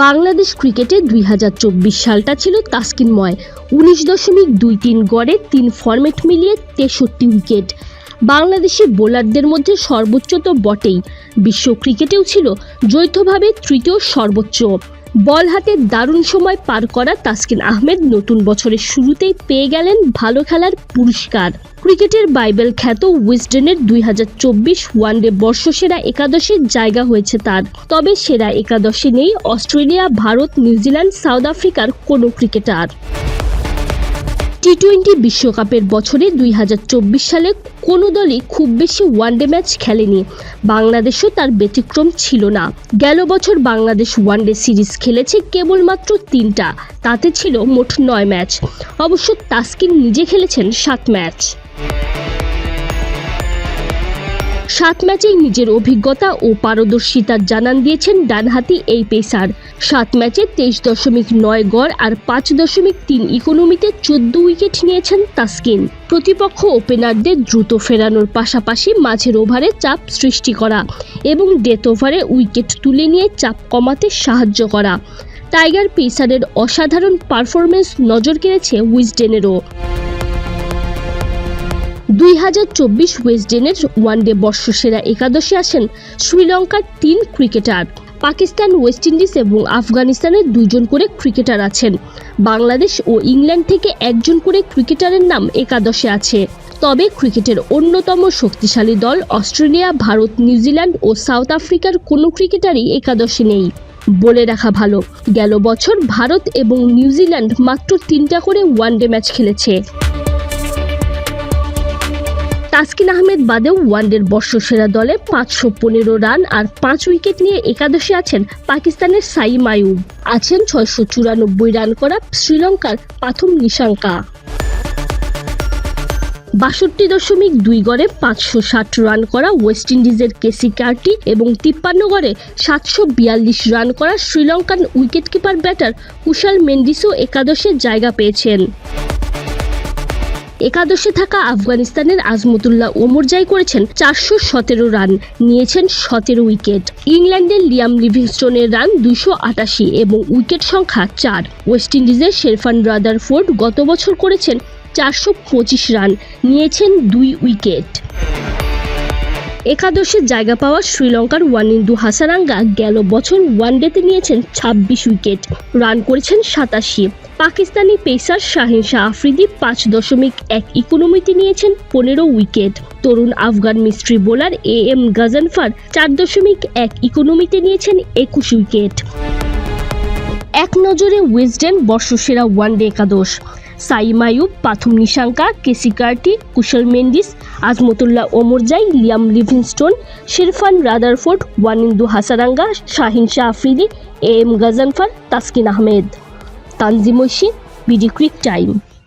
বাংলাদেশ ক্রিকেটে দুই হাজার চব্বিশ সালটা ছিল তাস্কিনময়। উনিশ দশমিক দুই তিন গড়ে তিন ফরম্যাট মিলিয়ে তেষট্টি উইকেট। বাংলাদেশি বোলারদের মধ্যে সর্বোচ্চ তো বটেই। বিশ্ব ক্রিকেটেও ছিল যৌথভাবে তৃতীয় সর্বোচ্চ। বল হাতে দারুণ সময় পার করা তাসকিন আহমেদ নতুন বছরের শুরুতেই পেয়ে গেলেন ভালো খেলার পুরস্কার। ক্রিকেটের বাইবেল খ্যাত উইজডেনের দুই হাজার চব্বিশ ওয়ানডে বর্ষসেরা একাদশে জায়গা হয়েছে তার। তবে সেরা একাদশে নেই অস্ট্রেলিয়া, ভারত, নিউজিল্যান্ড, সাউথ আফ্রিকার কোনো ক্রিকেটার। টি টোয়েন্টি বিশ্বকাপের বছরে দুই হাজার চব্বিশ সালে কোনো দলই খুব বেশি ওয়ানডে ম্যাচ খেলেনি। বাংলাদেশও তার ব্যতিক্রম ছিল না। গেল বছর বাংলাদেশ ওয়ানডে সিরিজ খেলেছে কেবলমাত্র তিনটা। তাতে ছিল মোট নয় ম্যাচ অবশ্য তাস্কিন নিজে খেলেছেন সাত ম্যাচ সাত ম্যাচেই নিজের অভিজ্ঞতা ও পারদর্শিতার জানান দিয়েছেন ডানহাতি এই পেসার। সাত ম্যাচে তেইশ দশমিক নয় গড় আর পাঁচ দশমিক তিন ইকোনমিতে চোদ্দ উইকেট নিয়েছেন তাসকিন। প্রতিপক্ষ ওপেনারদের দ্রুত ফেরানোর পাশাপাশি মাঝের ওভারে চাপ সৃষ্টি করা এবং ডেথ ওভারে উইকেট তুলে নিয়ে চাপ কমাতে সাহায্য করা। টাইগার পেসারের অসাধারণ পারফরমেন্স নজর কেড়েছে উইজডেনেরও। দুই হাজার চব্বিশ ওয়েস্টডেনের ওয়ানডে বর্ষসেরা একাদশে আসেন শ্রীলঙ্কার তিন ক্রিকেটার। পাকিস্তান, ওয়েস্ট ইন্ডিজ এবং আফগানিস্তানের দুজন করে ক্রিকেটার আছেন। বাংলাদেশ ও ইংল্যান্ড থেকে একজন করে ক্রিকেটারের নাম একাদশে আছে। তবে ক্রিকেটের অন্যতম শক্তিশালী দল অস্ট্রেলিয়া, ভারত, নিউজিল্যান্ড ও সাউথ আফ্রিকার কোনো ক্রিকেটারই একাদশে নেই। বলে রাখা ভালো, গেল বছর ভারত এবং নিউজিল্যান্ড মাত্র তিনটা করে ওয়ানডে ম্যাচ খেলেছে। তাসকিন আহমেদ বাদেও ওয়ানডের বর্ষসেরা দলে পাঁচশো পনেরো রান আর পাঁচ উইকেট নিয়ে একাদশে আছেন পাকিস্তানের সাইম আয়ুব। আছেন ছয়শো চুরানব্বই রান করা শ্রীলঙ্কার প্রথম নিশাঙ্কা। বাষট্টি দশমিক দুই গড়ে পাঁচশো ষাট রান করা ওয়েস্ট ইন্ডিজের কেসি কার্টি এবং তিপ্পান্ন গড়ে সাতশো বিয়াল্লিশ রান করা শ্রীলঙ্কান উইকেটকিপার ব্যাটার কুশাল মেন্ডিসও একাদশে জায়গা পেয়েছেন। একাদশে থাকা আফগানিস্তানের আজমতুল্লাহ ওমর ওমরজাই করেছেন চারশো সতেরো রান, নিয়েছেন সতেরো উইকেট। ইংল্যান্ডের লিয়াম লিভিংস্টোনের রান দুশো আটাশি এবং উইকেট সংখ্যা চার। ওয়েস্ট ইন্ডিজের শেরফান রাদারফোর্ড গত বছর করেছেন চারশো পঁচিশ রান, নিয়েছেন দুই উইকেট। একাদশে জায়গা পাওয়া শ্রীলঙ্কার ওয়ানিন্দু হাসারাঙ্গা গেল বছর ওয়ানডেতে নিয়েছেন ছাব্বিশ উইকেট। রান করেছেন সাতাশি। পাকিস্তানি পেসার শাহিন শাহ আফ্রিদি পাঁচ দশমিক এক ইকোনমিতে নিয়েছেন পনেরো wicket. Tarun Afghan mystery bowler A M Ghazanfar চার দশমিক এক ইকোনমিতে নিয়েছেন একুশ উইকেট। এক নজরে উইজডেন বর্ষসেরা ওয়ানডে একাদশ। Saim Ayub Pathum Nissanka, Keacy Carty, Kusal Mendis, Azmatullah Omarzai Liam Livingstone, Sherfane Rutherford, Wanindu Hasaranga, Shaheen Shah Afridi, A M Ghazanfar, Taskin Ahmed. Tanzim BD Cric Time.